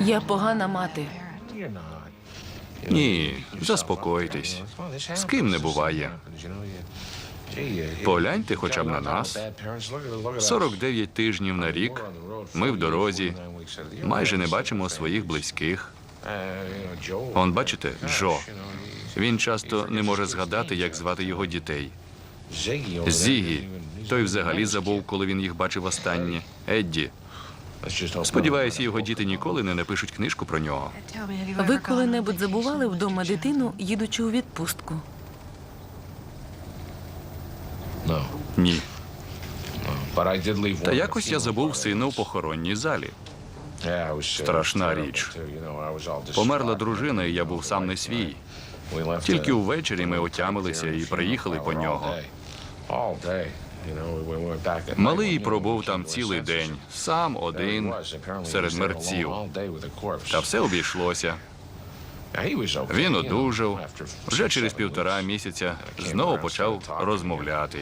Я погана мати. Ні, заспокойтесь. З ким не буває. Погляньте хоча б на нас. 49 тижнів на рік. Ми в дорозі. Майже не бачимо своїх близьких. Он бачите, Джо. Він часто не може згадати, як звати його дітей. Зігі. Той взагалі забув, коли він їх бачив останнє. Едді. Сподіваюся, його діти ніколи не напишуть книжку про нього. Ви коли-небудь забували вдома дитину, їдучи у відпустку? Ні. Та якось я забув сина у похоронній залі. Страшна річ. Померла дружина, і я був сам не свій. Тільки увечері ми отямилися і приїхали по нього. Малий пробув там цілий день, сам один серед мерців. Та все обійшлося. Він одужав. Вже через півтора місяця знову почав розмовляти.